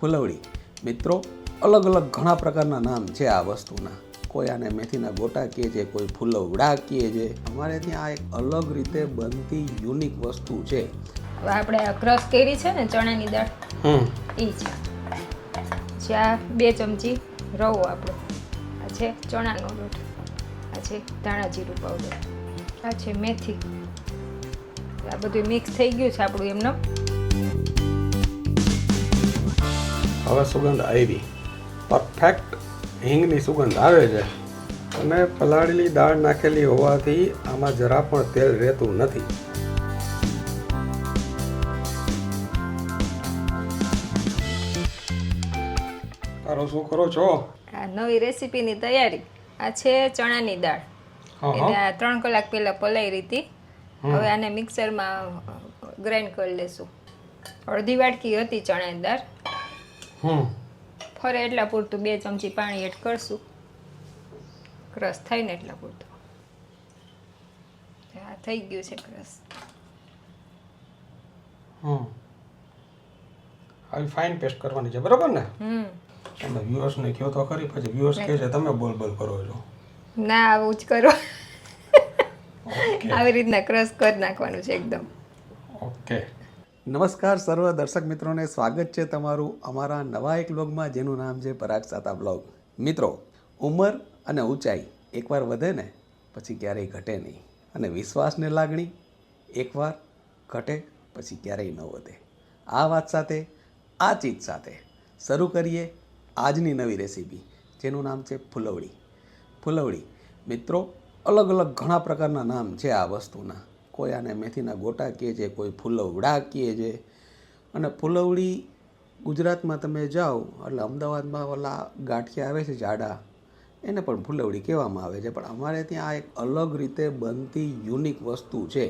ફૂલવડી. મિત્રો અલગ અલગ ઘણા પ્રકારના નામ છે આ વસ્તુના. કોઈ આને મેથીના ગોટા કહે છે કોઈ ફૂલવડા કહે છે. અમારે ત્યાં આ એક અલગ રીતે બનતી યુનિક વસ્તુ છે. હવે આપણે ક્રશ કરી છે ને ચણાની દાળ. હમ. એ છે જ્યાં બે ચમચી રવો આપણો. આ છે ચણાનો લોટ. આ છે ધાણા જીરું પાવડર આ છે મેથી. આ બધું મિક્સ થઈ ગયું છે આપણું એમને. હવે સુગંધ આવી. પરફેક્ટ હિંગની સુગંધ આવે છે. અને પલાળેલી દાળ નાખેલી હોવાથી આમાં જરા પણ તેલ રહેતું નથી. તારો શું કરો છો? આ નવી રેસીપીની તૈયારી. આ છે ચણાની દાળ. એટલે આ ત્રણ કલાક પહેલાં પલાળી હતી હવે આને મિક્સરમાં ગ્રાઇન્ડ કરી લેશું. અડધી વાટકી હતી ચણાની દાળ. ફરે એટલા પૂરતું બે ચમચી પાણી એડ કરશું. ક્રશ થાય ને એટલા પૂરતું. આ થઈ ગયું છે ક્રશ. હમ. આવી ફાઇન પેસ્ટ કરવાની છે બરાબર ને? હમ. તમે વ્યુઅર્સને કહો તો ખરી પછી વ્યુઅર્સ કહે છે તમે બોલ બોલ કરો છો. ના આવું જ કરો. આવી રીતના ક્રશ કરી નાખવાનું છે એકદમ. ઓકે નમસ્કાર સર્વ દર્શક મિત્રોને સ્વાગત છે તમારું અમારા નવા એક બ્લોગમાં જેનું નામ છે પરાગ સાતા બ્લોગ મિત્રો, ઉંમર અને ઊંચાઈ એકવાર વધે ને, પછી ક્યારેય ઘટે નહીં. અને વિશ્વાસને લાગણી એકવાર ઘટે, પછી ક્યારેય ન વધે. આ વાત સાથે, આ ચીજ સાથે શરૂ કરીએ આજની નવી રેસીપી, જેનું નામ છે ફૂલવડી. ફૂલવડી, મિત્રો અલગ અલગ ઘણા પ્રકારના નામ છે આ વસ્તુના. કોઈ આને મેથીના ગોટા કહે છે કોઈ ફૂલવડા કહે છે અને ફૂલવડી ગુજરાતમાં તમે જાઓ એટલે અમદાવાદમાં ઓલા ગાંઠિયા આવે છે જાડા એને પણ ફૂલવડી કહેવામાં આવે છે. પણ અમારે ત્યાં આ એક અલગ રીતે બનતી યુનિક વસ્તુ છે.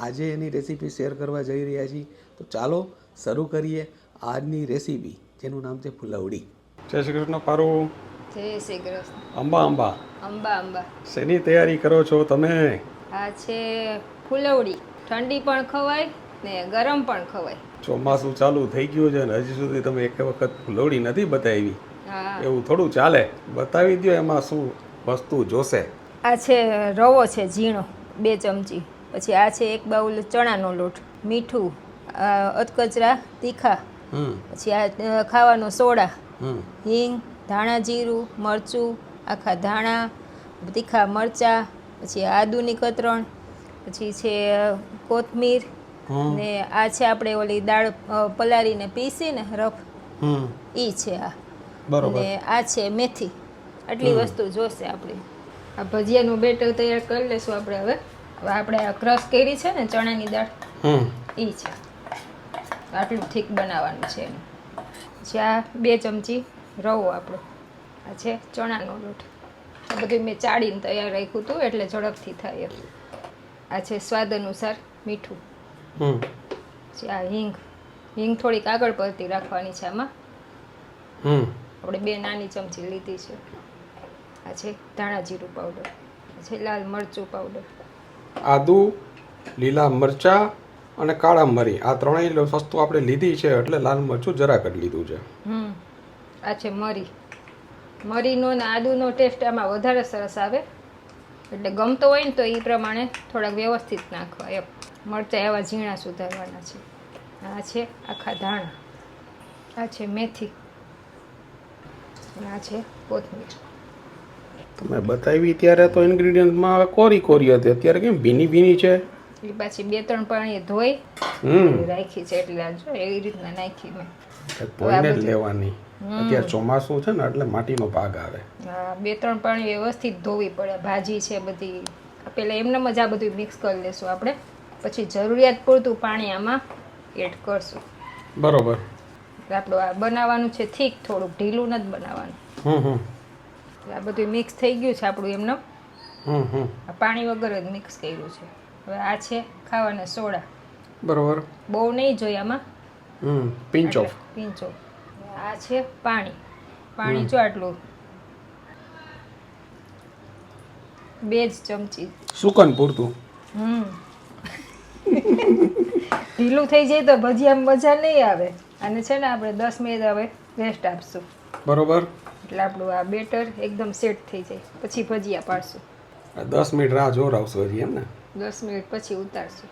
આજે એની રેસીપી શેર કરવા જઈ રહ્યા છીએ. તો ચાલો શરૂ કરીએ આજની રેસીપી જેનું નામ છે ફૂલવડી. જય શ્રી કૃષ્ણ પારો. જય શ્રી કૃષ્ણ. અંબા અંબા. અંબા અંબા. શેની તૈયારી કરો છો તમે? આ છે ફૂલવડી ઠંડી પણ ખવાય ને ગરમ પણ ખવાય. ચોમાસું ચાલુ થઈ ગયું છે ને હજી સુધી તમે એક વખત ફૂલવડી નથી બતાવી. હા. એવું થોડું ચાલે. બતાવી દો એમાં શું વસ્તુ જોશે. આ છે રવો છે ઝીણો બે ચમચી. પછી આ છે એક બાઉલ ચણાનો લોટ મીઠું આ અધકચરા તીખા. પછી આ ખાવાનો સોડા હિંગ ધાણા જીરું મરચું આખા ધાણા તીખા મરચાં પછી આદુની કતરણ પછી છે કોથમીર ને આ છે આપણે ઓલી દાળ પલાળીને પીસી ને રફ ઈ છે આ. બરોબર. અને આ છે મેથી. આટલી વસ્તુ જોશે આપણે. આ ભજીયાનું બેટર તૈયાર કરી લેશું આપણે હવે. હવે આપણે આ ક્રશ કરી છે ને ચણાની દાળ. હમ. ઈ છે. આટલું ઠીક બનાવવાનું છે એનું. પછી આ બે ચમચી રવો આપણો. આ છે ચણાનો લોટ. બધું મેં ચાળીને તૈયાર રાખ્યું હતું એટલે ઝડપથી થાય એમ. આ છે સ્વાદ અનુસાર મીઠું. હમ. આ હિંગ હિંગ થોડીક આગળ પડતી રાખવાની છે આમાં. હમ. આપણે બે નાની ચમચી લીધી છે. આ છે ધાણા જીરું પાવડર આ છે લાલ મરચું પાવડર આદુ લીલા મરચા અને કાળા મરી. આ ત્રણેય વસ્તુ આપણે લીધી છે એટલે લાલ મરચું જરાક જ લીધું છે. હમ. આ છે મરી. મરીનો ને આદુનો ટેસ્ટ આમાં વધારે સરસ આવે. એટલે ગમતો હોય ને તો એ પ્રમાણે થોડાક વ્યવસ્થિત નાખવા એમ. મરચાં એવા ઝીણા સુધારવાના છે. આ છે આખા ધાણા. આ છે મેથી. આ છે કોથમીર. તમે બતાવી ત્યારે તો ઇન્ગ્રીડિયન્ટમાં કોરી કોરી હતી. અત્યારે કેમ ભીની ભીની છે? એ પાછી બે ત્રણ પાણી ધોઈ રાખી છે એટલે જો એવી રીતના નાખી મેં. ધોઈને જ લેવાની. અત્યારે ચોમાસું છે ને એટલે માટીનો ભાગ આવે. હા, બે ત્રણ પાણી વ્યવસ્થિત ધોવી પડે ભાજી છે બધી. પેલા એમને જ આ બધું મિક્સ કરી લેશું આપણે. પછી જરૂરિયાત પૂરતું પાણી આમાં એડ કરશું. બરોબર. આપણું આ બનાવવાનું છે થીક થોડુંક ઢીલું નથી બનાવવાનું. હમ આ બધું મિક્સ થઈ ગયું છે આપણું એમને. પાણી વગર જ મિક્સ કર્યું છે. હવે આ છે ખાવાના સોડા. બરોબર. બહુ નહીં જોઈએ આમાં. હમ પિંચ ઓફ. પીંચો આ છે પાણી. પાણી જો આટલું. બે જ ચમચી. સુકન પૂરતું? હમ. ઢીલું થઈ જાય તો ભજીયામાં મજા નહીં આવે. અને છે ને આપણે દસ મિનિટ હવે રેસ્ટ આપશું. બરોબર. એટલે આપણું આ બેટર એકદમ સેટ થઈ જાય. પછી ભજીયા પાડશું. દસ મિનિટ રાહ જોર આવશે હજી એમ ને દસ મિનિટ પછી ઉતારશું.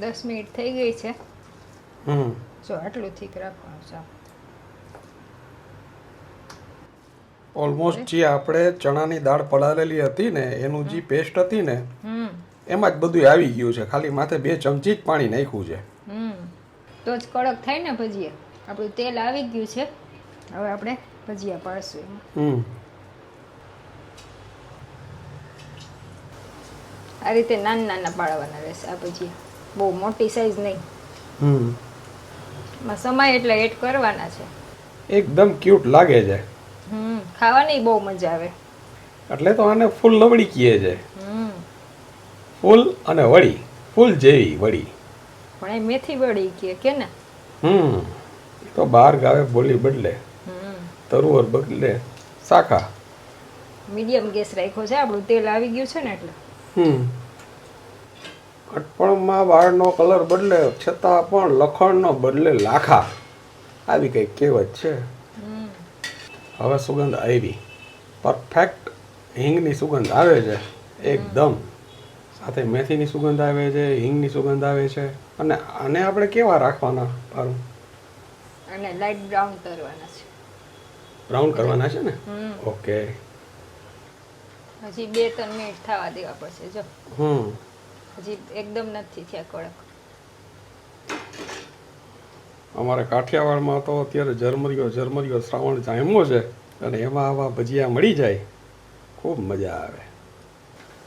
દસ મિનિટ થઈ ગઈ છે. હમ. જો આટલું ઠીક રાખવાનું છે. ઓલમોસ્ટ જે આપણે ચણાની દાળ પલાળેલી હતી ને એનું જે પેસ્ટ હતી ને એમાં જ બધું આવી ગયું છે. ખાલી માથે બે ચમચી જ પાણી નાખ્યું છે. તો જ કડક થાય ને ભજીયા. આપણું તેલ આવી ગયું છે. હવે આપણે ભજીયા પાડશું એમાં. આ રીતે નાના નાના પાડવાના રહેશે આ ભજીયા. બહુ મોટી સાઈઝ નહીં. સમય એટલે એડ કરવાના છે. એકદમ ક્યુટ લાગે છે. હમ ખાવાની બહુ મજા આવે. એટલે તો આને ફૂલ લવડી કીએ છે. હમ. ફૂલ અને વડી ફૂલ જેવી વડી. પણ એ મેથી વળી કે કે ને? હમ તો બહાર ગાવે બોલી બદલે. તરુવર બદલે શાખા. મીડિયમ ગેસ રાખ્યો છે આપણું તેલ આવી ગયું છે ને એટલે. હમ. કટપણમાં વાળનો કલર બદલે છતાં પણ લખણનો બદલે લાખા. આવી કંઈક કહેવત છે. હવે સુગંધ આવી. પરફેક્ટ હિંગની સુગંધ આવે છે. એકદમ. સાથે મેથીની સુગંધ આવે છે હિંગની સુગંધ આવે છે. અને આને આપણે કેવા રાખવાના પારું અને લાઈટ બ્રાઉન કરવાના છે. બ્રાઉન કરવાના છે ને? ઓકે હજી બે ત્રણ મિનિટ થવા દેવા પડશે જો. હમ. હજી એકદમ નથી થયા કડક. અમારે કાઠિયાવાડમાં તો અત્યારે ઝરમરિયો ઝરમરિયો શ્રાવણ જામ્યો છે અને એમાં આવા ભજીયા મળી જાય ખૂબ મજા આવે.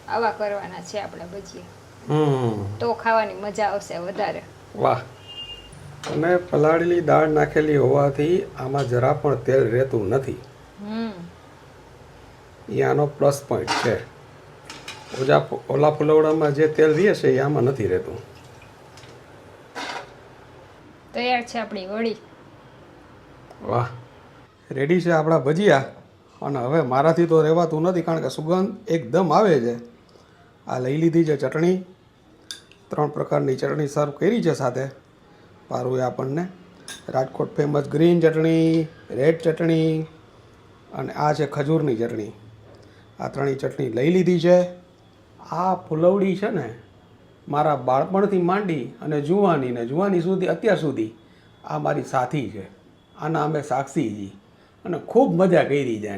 આવા કરવાના છે આપણા ભજીયા. હમ. તો ખાવાની મજા આવશે વધારે. વાહ. અને પલાળેલી દાળ નાખેલી હોવાથી આમાં જરા પણ તેલ રહેતું નથી. હમ. એ આનો પ્લસ પોઈન્ટ છે. ઓજા ઓલા ફુલવડામાં જે તેલ રહે છે એ આમાં નથી રહેતું. તૈયાર છે આપણી વળી વાહ. રેડી છે આપણા ભજીયા. અને હવે મારાથી તો રહેવાતું નથી કારણ કે સુગંધ એકદમ આવે છે. આ લઈ લીધી છે ચટણી. ત્રણ પ્રકારની ચટણી સર્વ કરી છે સાથે. પારું એ આપણને. Rajkot famous green chutney red chutney અને આ છે ખજૂરની ચટણી. આ ત્રણેય ચટણી લઈ લીધી છે. આ ફુલવડી છે ને મારા બાળપણથી માંડી અને જુવાની ને જુવાની સુધી અત્યાર સુધી આ મારી સાથી છે. આના અમે સાક્ષીજી. અને ખૂબ મજા કરી છે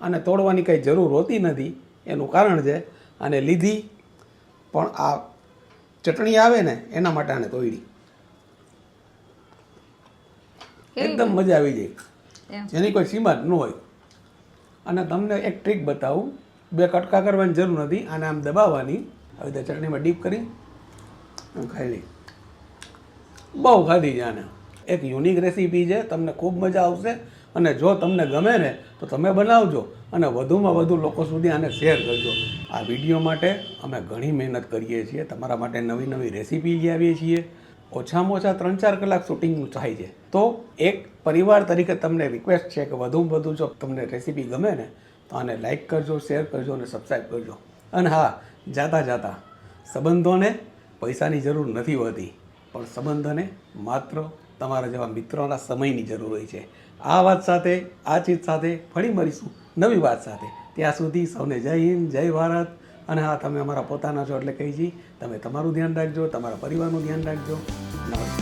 અને તોડવાની કંઈ જરૂર હોતી નથી. એનું કારણ છે અને લીધી પણ આ ચટણી આવે ને એના માટે આને તોડી એકદમ મજા આવી જાય જેની કોઈ સીમા ન હોય. અને તમને એક ટ્રીક બતાવું. બે કટકા કરવાની જરૂર નથી. આને આમ દબાવવાની. આવી રીતે ચટણીમાં ડીપ કરી ખાઈ લઈ બહુ ખાધી છે આને. એક યુનિક રેસીપી છે. તમને ખૂબ મજા આવશે. અને જો તમને ગમે ને, તો તમે બનાવજો. અને વધુમાં વધુ લોકો સુધી આને શેર કરજો. આ વીડિયો માટે અમે ઘણી મહેનત કરીએ છીએ. તમારા માટે નવી નવી રેસીપી લઈ આવીએ છીએ. ઓછામાં ઓછા ત્રણ ચાર કલાક શૂટિંગનું થાય છે. તો એક પરિવાર તરીકે તમને રિક્વેસ્ટ છે કે વધુમાં વધુ જો તમને રેસીપી ગમે ને તો આને લાઇક કરજો શેર કરજો અને સબસ્ક્રાઈબ કરજો. અને હા, જાતા જાતા સંબંધોને પૈસાની જરૂર નથી હોતી, પણ સંબંધોને માત્ર તમારા જેવા મિત્રોના સમયની જરૂર હોય છે. આ વાત સાથે, આ ચીજ સાથે ફરી મળીશું નવી વાત સાથે. ત્યાં સુધી સૌને જય હિન્દ, જય ભારત. અને હા, તમે અમારા પોતાના છો એટલે કહી છી તમે તમારું ધ્યાન રાખજો, તમારા પરિવારનું ધ્યાન રાખજો. નમસ્કાર.